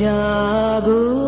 জাগো।